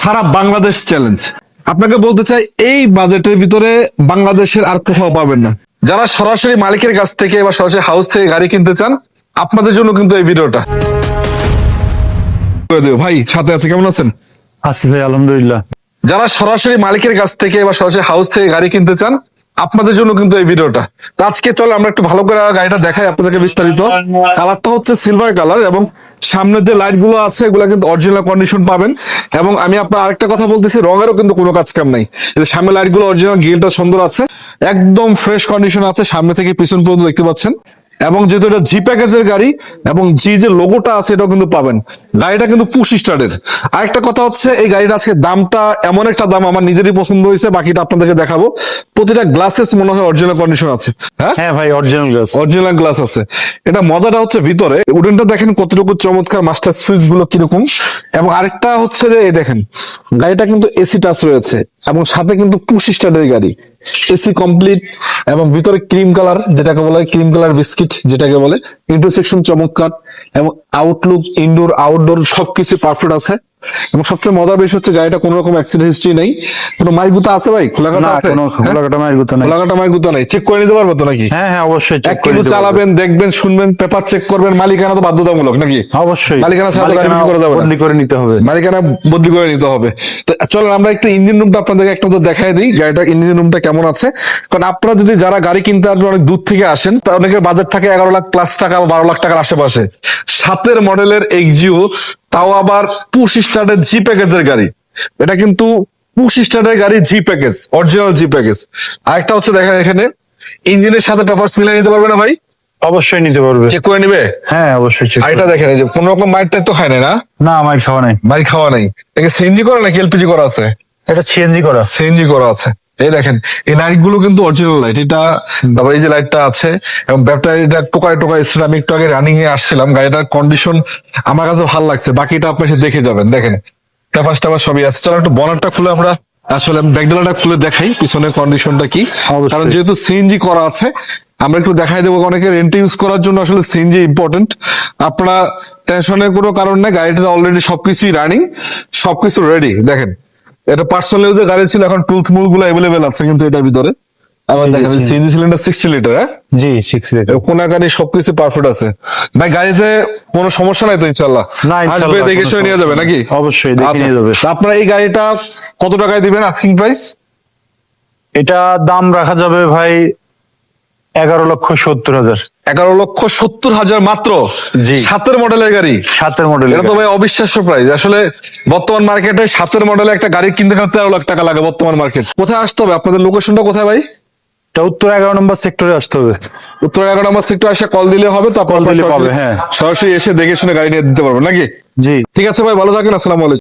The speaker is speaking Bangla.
সারা বাংলাদেশ চ্যালেঞ্জ আপনাকে বলতে চাই এই বাজেটের ভিতরে বাংলাদেশের আর কোথাও পাবেন না। যারা সরাসরি মালিকের কাছ থেকে বা সরাসরি হাউস থেকে গাড়ি কিনতে চান আপনাদের জন্য কিন্তু এই ভিডিওটা। ভাই সাথে আছে কেমন আছেন? আছি ভাই আলহামদুলিল্লাহ। যারা সরাসরি মালিকের কাছ থেকে বা সরাসরি হাউস থেকে গাড়ি কিনতে চান আপনাদের জন্য কিন্তু এই ভিডিওটা। তো আজকে চলো আমরা একটু ভালো করে গাড়িটা দেখাই আপনাদেরকে বিস্তারিত। কালারটা হচ্ছে সিলভার কালার এবং সামনের যে লাইটগুলো আছে, এগুলো কিন্তু অরিজিনাল কন্ডিশন পাবেন। এবং আমি আপনার আরেকটা কথা বলতেছি, রঙেরও কিন্তু কোনো কাজ কাম নাই। সামনে লাইটগুলো লাইটগুলো অরিজিনাল গিলটা সুন্দর আছে, একদম ফ্রেশ কন্ডিশন আছে, সামনে থেকে পিছন পর্যন্ত দেখতে পাচ্ছেন। এবং যেহেতু এটা জি প্যাকেজের গাড়ি এবং জি যে লোগোটা আছে এটাও কিন্তু পাবেন। গাড়িটা কিন্তু পুশ স্টার্টের আরেকটা কথা হচ্ছে এই গাড়িটা আজকে দামটা এমন একটা দাম আমার নিজেরই পছন্দ হয়েছে বাকিটা আপনাদেরকে দেখাবো। প্রতিটা গ্লাসেস মনে হয় অরিজিনাল কন্ডিশন আছে। হ্যাঁ? হ্যাঁ ভাই অরিজিনাল গ্লাস অরিজিনাল গ্লাস আছে। এটা মজাটা হচ্ছে ভিতরে উডেনটা দেখেন কতটুকু চমৎকার মাস্টার সুইচগুলো কীরকম। এবং আরেকটা হচ্ছে যে এই দেখেন গাড়িটা কিন্তু এসি টাচ রয়েছে এবং সাথে কিন্তু পুশ স্টার্টের গাড়ি। এসি কমপ্লিট এবং ভিতরে ক্রিম কালার যেটাকে বলে ক্রিম কালার বিস্কিট যেটাকে বলে ইন্টারসেকশন চমৎকার এবং আউটলুক ইনডোর আউটডোর সবকিছু পারফেক্ট আছে। এবং সবচেয়ে মজার বিষয় হচ্ছে গাড়িটা কোনো রকম অ্যাক্সিডেন্ট হিস্ট্রি নেই। কোনো মাইগুতা আছে ভাই? খোলাঘাটা না? কোনো হ্যাঁ? গুতো নাই। খোলাঘাটা মাইগুতা নাই। চেক করে নিতে পারব তো নাকি? হ্যাঁ হ্যাঁ অবশ্যই এক করে পারব। চালাবেন দেখবেন শুনবেন পেপার চেক করবেন মালিকানা তো বাধ্যতামূলক নাকি? অবশ্যই। মালিকানা ছাড়া গাড়ি বিক্রি করা যাবে বদলি করে নিতে হবে। মালিকানা বদলি করে নিতে হবে। তো চলেন আমরা একটু ইঞ্জিন রুমটা আপনাদেরকে একটা দেখাই দিই গাড়িটার ইঞ্জিন রুমটা কেমন আছে। কারণ আপনারা যদি যারা গাড়ি কিনতে আসবেন অনেক দূর থেকে আসেন তা অনেকের বাজেট থাকে এগারো লাখ প্লাস টাকা বা বারো লাখ টাকার আশেপাশে। সাতের মডেলের এক্সিও তাও আবার পুশ স্টার্টের জি প্যাকেজের গাড়ি। এটা কিন্তু পুশ স্টার্টের গাড়ি G package original G package আরেকটা হচ্ছে দেখেন এখানে ইঞ্জিনের সাথে পেপারস মিলিয়ে নিতে পারবে না ভাই? অবশ্যই নিতে পারবে। চেক করে নিবে? হ্যাঁ অবশ্যই আর এটা দেখেন যে কোন রকম মাইরটা তো খায় না না? না আমার খাওয়া নাই। মারি খাওয়া নাই। একে সিএনজি করা নাকি এলপিজি করা আছে? এটা সিএনজি করা। সিএনজি করা আছে। এই দেখেন এই লাইটগুলো কিন্তু অরিজিনাল লাইট এটা তারপর এই যে লাইটটা আছে এবং ব্যাটারিটা টোকায় টোকায় ছিল আমি একটু আগে রানিং এ আসছিলাম গাড়িটার কন্ডিশন আমার কাছে ভালো লাগছে বাকিটা আপনি এসে দেখে যাবেন দেখেন। টাপাস টাপাস সবই আছে চলো একটু বনারটা খুলে আমরা আসলে ব্যাকডালাটা খুলে দেখাই পিছনের কন্ডিশনটা কি। কারণ যেহেতু সিএনজি করা আছে আমরা একটু দেখাই দেবো অনেকে রেন্ট ইউজ করার জন্য আসলে সিএনজি ইম্পর্টেন্ট আপনারা টেনশনের কোনো কারণ নেই গাড়িটা অলরেডি সবকিছুই রানিং সবকিছু রেডি দেখেন। এটা পার্সোনাল ইউজে গাড়ি ছিল এখন টুলস মুলগুলো অ্যাভেলেবেল আছে কিন্তু এটার ভিতরে। আবার দেখা যাচ্ছে। সিএনজি সিলিন্ডার সিক্সটি লিটার হ্যাঁ? জি সিক্স লিটার কোনা গাড়ি সবকিছু পারফেক্ট আছে। ভাই গাড়িতে কোনো সমস্যা নাই তো ইনশাল্লাহ আসবে দেখে শুনে নিয়ে যাবে নাকি? অবশ্যই, দেখে আচ্ছা। নিয়ে যাবে। আপনারা এই গাড়িটা কত টাকায় দিবেন? আস্কিং প্রাইস এটা দাম রাখা যাবে ভাই এগারো লক্ষ সত্তর হাজার। এগারো লক্ষ সত্তর হাজার মাত্র? জি। সাতের মডেলের গাড়ি? সাতের মডেল এটা তো ভাই অবিশ্বাস্য প্রাইস আসলে বর্তমান মার্কেটে সাতের মডেলে একটা গাড়ি কিনতে গেলে তেরো লাখ টাকা লাগে বর্তমান মার্কেট কোথায় আসতে হবে? আপনাদের লোকেশনটা কোথায় ভাই? এটা উত্তর এগারো নম্বর সেক্টরে আসতে হবে। উত্তর এগারো নম্বর সেক্টর এসে কল দিলে হবে তো কল দিলে পাবে, হ্যাঁ। সরাসরি এসে দেখে শুনে গাড়ি নিয়ে দিতে পারবেন নাকি? জি। ঠিক আছে ভাই ভালো থাকেন আসসালামু আলাইকুম।